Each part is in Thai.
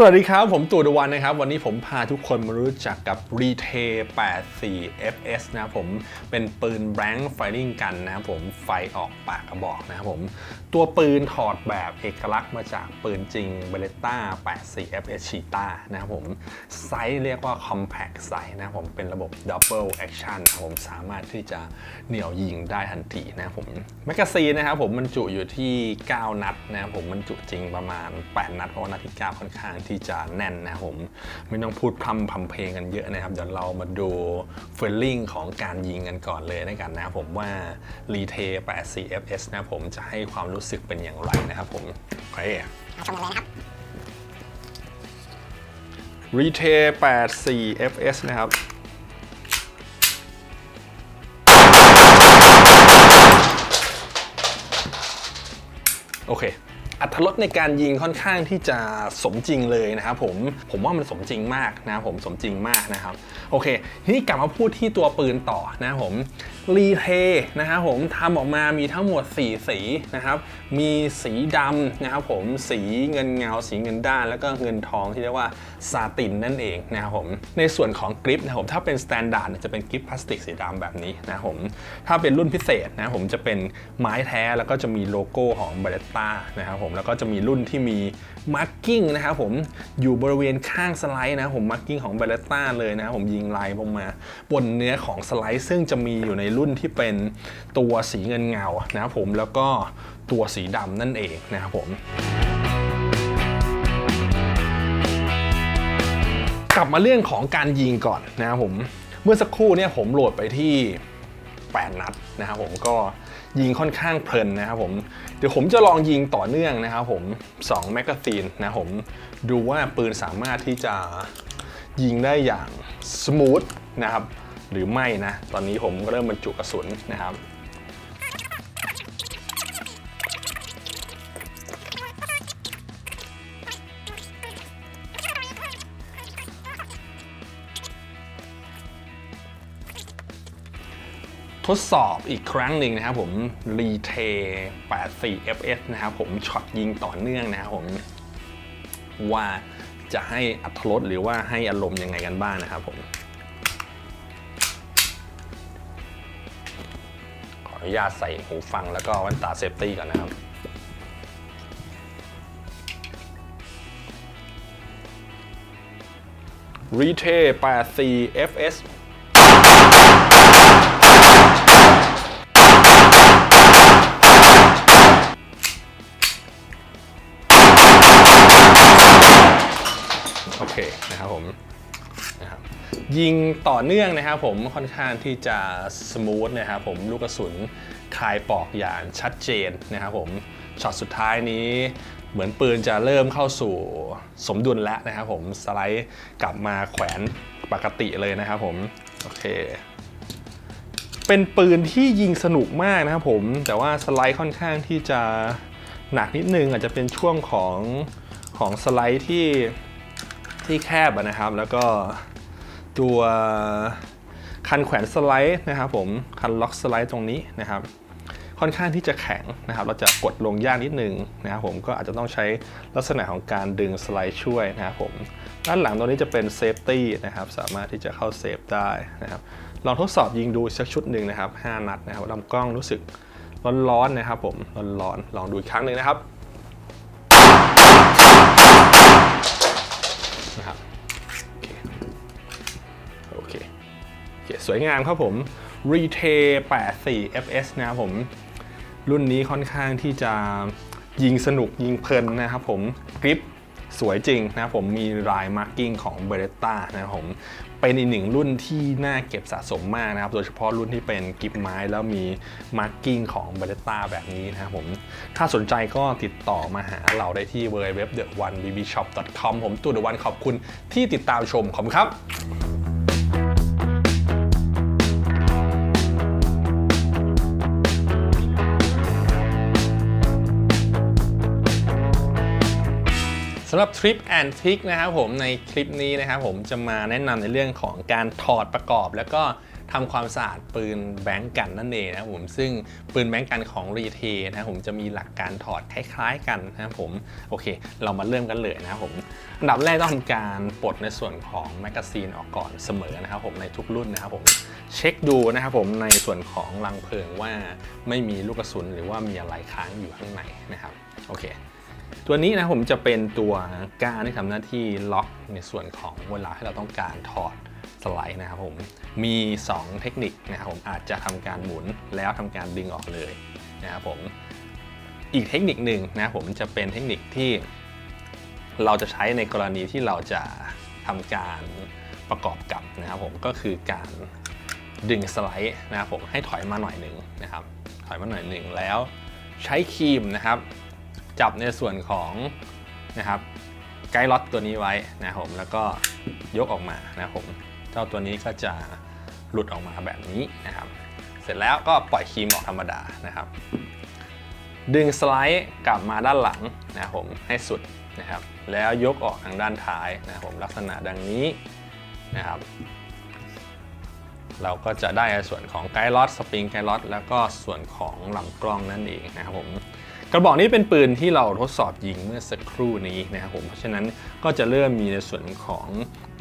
สวัสดีครับ ผมตู่ดวันนะครับ วันนี้ผมพาทุกคนมารู้จักกับ r e t a i 84 FS นะผมเป็นปืน blank firing กันนะครับผมไฟออกปากกระบอกนะครับผม ตัวปืนถอดแบบเอกลักษณ์มาจากปืนจริง Beretta 84 FS Cheetah นะครับผมไซส์เรียกว่า compact ไซส์นะครับผมเป็นระบบ double action นะครับผมสามารถที่จะเหนี่ยวยิงได้ทันทีนะครับผมแมกกาซีนนะครับผมบรรจุอยู่ที่ 9 นัดนะครับผมบรรจุจริงประมาณ 8 นัดเพราะว่านัดที่ 9 ค่อนข้างที่จะแน่นนะครับผมไม่ต้องพูดพร่ำพำเพลงกันเยอะนะครับ เดี๋ยวเรามาดูเฟลลิ่งของการยิงกันก่อนเลยนะกันนะครับผมว่า Retail 84 FS นะครับผมจะให้ความรู้สึกเป็นอย่างไรนะครับผมโอเคมาชมกันเลยนะครับ Retail 84 FS นะครับโอเค อัตรถรสในการยิงค่อนข้างที่จะสมจริงเลยนะครับผมผมว่ามันสมจริงมากนะครับผมสมจริงมากนะครับ โอเค ทีนี้กลับมาพูดที่ตัวปืนต่อนะผมรีเทนะครับผมทำออกมามีทั้งหมด 4 สีนะครับ มีสีดำนะครับผมสีเงินเงา สีเงินด้าน แล้วก็เงินทองที่เรียกว่าซาตินนั่นเองนะครับผมในส่วนของกริปนะครับผมถ้าเป็นสแตนดาร์ดจะเป็นกริปพลาสติกสีดำแบบนี้นะครับผมถ้าเป็นรุ่นพิเศษนะครับผมจะเป็นไม้แท้แล้วก็จะมีโลโก้ของเบรตตานะครับผมแล้วก็จะมีรุ่นที่มีมาร์กิ้งนะครับผมอยู่บริเวณข้างสไลด์นะครับผมมาร์กิ้งของเบรตตาเลยนะครับผมยิงลายลงมา บนเนื้อของสไลด์ซึ่งจะมีอยู่ในรุ่นที่เป็นตัวสีเงินเงานะครับผมแล้วก็ตัวสีดำนั่นเองนะครับผมกลับมาเรื่องของการยิงก่อนนะครับผมเมื่อสักครู่เนี่ยผมโหลดไปที่ 8 นัดนะครับผมก็ยิงค่อนข้างเพลินนะครับผมเดี๋ยวผมจะลองยิงต่อเนื่องนะครับผม2แมกกาซีนนะครับผมดูว่าปืนสามารถที่จะ ยิงได้อย่างสมูทนะครับหรือไม่นะ ตอนนี้ผมก็เริ่มบรรจุกระสุนนะครับทดสอบอีกครั้งหนึ่งนะครับผมรีเท84 fs นะครับผมช็อตยิงต่อเนื่องนะครับผมว่า จะให้อัตรสหรือว่าให้อารมณ์ยังไงกันบ้างนะครับผมขออนุญาตใส่หูฟังแล้วก็แว่นตาเซฟตี้ก่อนนะครับรีเท84 fs เคนะครับผมนะครับยิงต่อเนื่องนะครับผมค่อนข้างที่จะสมูทนะครับผมลูกกระสุนคายปอกอย่างชัดเจนนะครับผมช็อตสุดท้ายนี้เหมือนปืนจะเริ่มเข้าสู่สมดุลแล้วนะครับผมสไลด์กลับมาแขวนปกติเลยนะครับผมโอเค เป็นปืนที่ยิงสนุกมากนะครับผมแต่ว่าสไลด์ค่อนข้างที่จะหนักนิดนึงอาจจะเป็นช่วงของของสไลด์ที่ ที่แคบนะครับ แล้วก็ตัวคันแขวนสไลด์นะครับผมคันล็อกสไลด์ตรงนี้นะครับ ค่อนข้างที่จะแข็งนะครับ เราจะกดลงยากนิดนึงนะครับผมก็อาจจะต้องใช้ลักษณะของการดึงสไลด์ช่วยนะครับผมด้านหลังตรงนี้จะเป็นเซฟตี้นะครับสามารถที่จะเข้าเซฟได้นะครับลองทดสอบยิงดูสักชุดหนึ่งนะครับ 5 นัดนะครับลำกล้องรู้สึกร้อนๆนะครับผมร้อนๆลองดูอีกครั้งหนึ่งนะครับ สวยงามครับผม r e t a i 84 FS นะครับผม รุ่นนี้ค่อนข้างที่จะยิงสนุกยิงเพลินนะครับผมกริปสวยจริงนะครับผมมีลายมาร์กิ้งของ b e r e t t a นะครับผมเป็นอีกหนึ่งรุ่นที่น่าเก็บสะสมมากนะครับ โดยเฉพาะรุ่นที่เป็นกิฟไม้แล้วมีมาร์กิ้งของ b e r e t t a แบบนี้นะครับผมถ้าสนใจก็ติดต่อมาหาเราได้ที่ w w w t h e o n e b b s h o p c o m ผมตู่เดวันขอบคุณที่ติดตามชมขอบคุณครับ สำหรับทริปแอนทิกนะครับผมในคลิปนี้นะครับผมจะมาแนะนำในเรื่องของการถอดประกอบ แล้วก็ทำความสะอาดปืนแบงก์กันนั่นเองนะครับผมซึ่งปืนแบงก์กันของรีเทนะครับผมจะมีหลักการถอดคล้ายๆกันนะครับผมโอเค เรามาเริ่มกันเลยนะครับผมอันดับแรกต้องทำการปลดในส่วนของแมกกาซีนออกก่อนเสมอนะครับผมในทุกรุ่นนะครับผมเช็คดูนะครับผมในส่วนของรังเพลิงว่าไม่มีลูกกระสุนหรือว่ามีอะไรค้างอยู่ข้างในนะครับโอเค ตัวนี้นะผมจะเป็นตัวก้านที่ทำหน้าที่ล็อกในส่วนของเวลาที่เราต้องการถอดสไลด์นะครับผมมี 2 เทคนิคนะครับผมอาจจะทำการหมุนแล้วทำการดึงออกเลยนะครับผมอีกเทคนิคหนึ่งนะครับผมจะเป็นเทคนิคที่เราจะใช้ในกรณีที่เราจะทำการประกอบกับนะครับผมก็คือการดึงสไลด์นะครับผมให้ถอยมาหน่อยหนึ่งนะครับถอยมาหน่อยหนึ่งแล้วใช้ครีมนะครับ จับในส่วนของนะครับไกด์ล็อตตัวนี้ไว้นะครับผมแล้วก็ยกออกมานะครับผมเจ้าตัวนี้ก็จะหลุดออกมาแบบนี้นะครับ เสร็จแล้วก็ปล่อยครีมออกธรรมดานะครับ ดึงสไลด์กลับมาด้านหลังนะครับผมให้สุดนะครับ แล้วยกออกทางด้านท้ายนะครับผมลักษณะดังนี้นะครับ เราก็จะได้ส่วนของไกด์ล็อตสปริงไกด์ล็อตแล้วก็ส่วนของลำกล้องนั่นเองนะครับผม กระบอกนี้เป็นปืนที่เราทดสอบยิงเมื่อสักครู่นี้นะครับผมเพราะฉะนั้นก็จะเริ่มมีในส่วนของ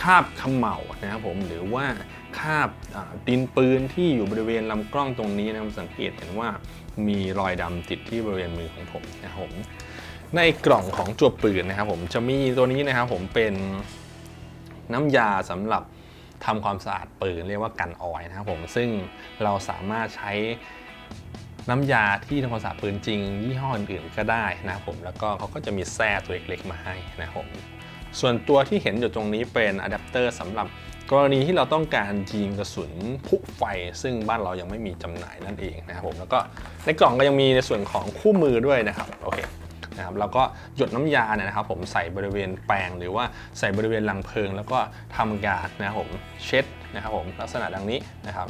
คาบเขม่านะครับผมหรือว่าคาบดินปืนที่อยู่บริเวณลำกล้องตรงนี้นะครับสังเกตเห็นว่ามีรอยดำติดที่บริเวณมือของผมนะครับผมในกล่องของจัวปืนนะครับผมจะมีตัวนี้นะครับผมเป็นน้ำยาสำหรับทำความสะอาดปืนเรียกว่ากันออยนะครับผมซึ่งเราสามารถใช้ น้ำยาที่ทำความสะอาดปืนจริง ยี่ห้ออื่นๆก็ได้นะผมแล้วก็เขาก็จะมีแส้ตัวเล็กๆมาให้นะผมส่วนตัวที่เห็นอยู่ตรงนี้เป็นอะแดปเตอร์สำหรับกรณีที่เราต้องการยิงกระสุนพุไฟ ซึ่งบ้านเรายังไม่มีจำหน่ายนั่นเองนะครับผมแล้วก็ในกล่องก็ยังมีในส่วนของคู่มือด้วยนะครับโอเคนะครับแล้วก็หยดน้ำยาเนี่ยนะครับผมใส่บริเวณแปรงหรือว่าใส่บริเวณรังเพลิง แล้วก็ทำการนะครับผมเช็ดนะครับผมลักษณะดังนี้นะครับ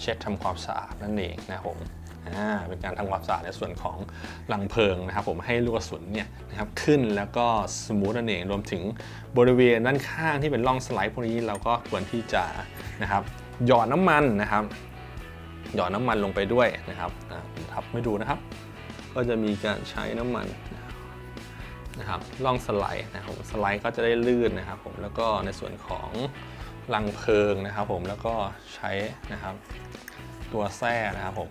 เช็ดทำความสะอาดนั่นเองนะครับผม เป็นการทำความสะอาดในส่วนของรังเพลิงนะครับผมให้ลูกกระสุนเนี่ยนะครับขึ้นแล้วก็สมูทนั่นเองรวมถึงบริเวณด้านข้างที่เป็นร่องสไลด์พวกนี้เราก็ควรที่จะนะครับหยอดน้ำมันนะครับหยอดน้ำมันลงไปด้วยนะครับทับไม่ดูนะครับ ก็จะมีการใช้น้ำมันนะครับล่องสไลด์นะครับสไลด์ก็จะได้ลื่นนะครับผมแล้วก็ในส่วนของรังเพลิงนะครับผมแล้วก็ใช้นะครับตัวแส้นะครับผม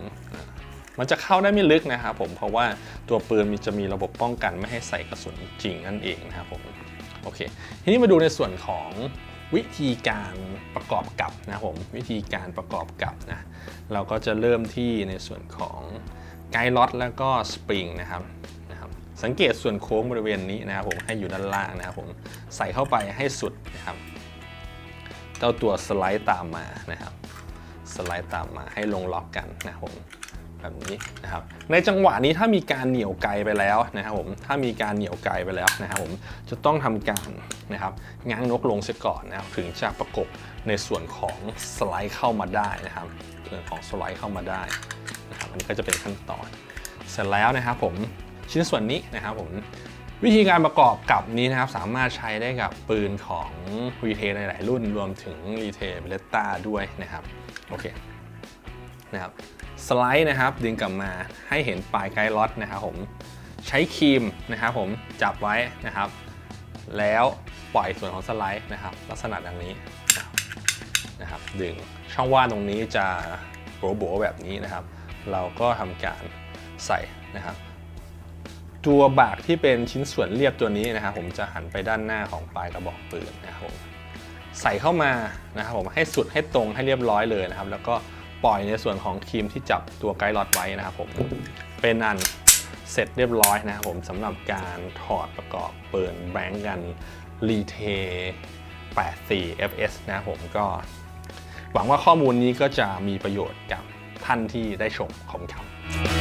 มันจะเข้าได้ไม่ลึกนะครับผมเพราะว่าตัวปืนมันจะมีระบบป้องกันไม่ให้ใส่กระสุนจริงนั่นเองนะครับผมโอเค ทีนี้มาดูในส่วนของวิธีการประกอบกับนะครับผมวิธีการประกอบกับนะเราก็จะเริ่มที่ในส่วนของไกด์ล็อตแล้วก็สปริงนะครับนะครับ สังเกตส่วนโค้งบริเวณนี้นะครับผมให้อยู่ด้านล่างนะครับผมใส่เข้าไปให้สุดนะครับเจ้าตัวสไลด์ตามมานะครับ สไลด์ตามมาให้ลงล็อกกันนะครับผม แบบนี้นะครับในจังหวะนี้ถ้ามีการเหนี่ยวไกลไปแล้วนะครับผมถ้ามีการเหนี่ยวไกลไปแล้วนะครับผมจะต้องทำการนะครับง้างนกลงเสียก่อนนะครับถึงจะประกบในส่วนของสไลด์เข้ามาได้นะครับส่วนของสไลด์เข้ามาได้นะครับอันนี้ก็จะเป็นขั้นตอน เสร็จแล้วนะครับผมชิ้นส่วนนี้นะครับผมวิธีการประกอบกับนี้นะครับสามารถใช้ได้กับปืนของรีเทลหลาย ๆ รุ่นรวมถึงรีเทลเบเลต้าด้วยนะครับโอเค นะครับสไลด์นะครับดึงกลับมาให้เห็นปลายไกด์ล็อตนะครับผมใช้ครีมนะครับผมจับไว้นะครับ แล้วปล่อยส่วนของสไลด์นะครับ ลักษณะดังนี้นะครับดึงช่องว่างตรงนี้จะโบ๋ๆแบบนี้นะครับ เราก็ทำการใส่นะครับ ตัวบากที่เป็นชิ้นส่วนเรียบตัวนี้นะครับ ผมจะหันไปด้านหน้าของปลายกระบอกปืนนะครับผมใส่เข้ามานะครับผมให้สุดให้ตรงให้เรียบร้อยเลยนะครับ แล้วก็ ปล่อยในส่วนของครีมที่จับตัวไกด์ล็อตไว้นะครับผม เป็นอันเสร็จเรียบร้อยนะครับผมสำหรับการถอดประกอบเปิดแบงก์กันรีเท84 FS นะครับผมก็ หวังว่าข้อมูลนี้ก็จะมีประโยชน์กับท่านที่ได้ชมขอบคุณครับ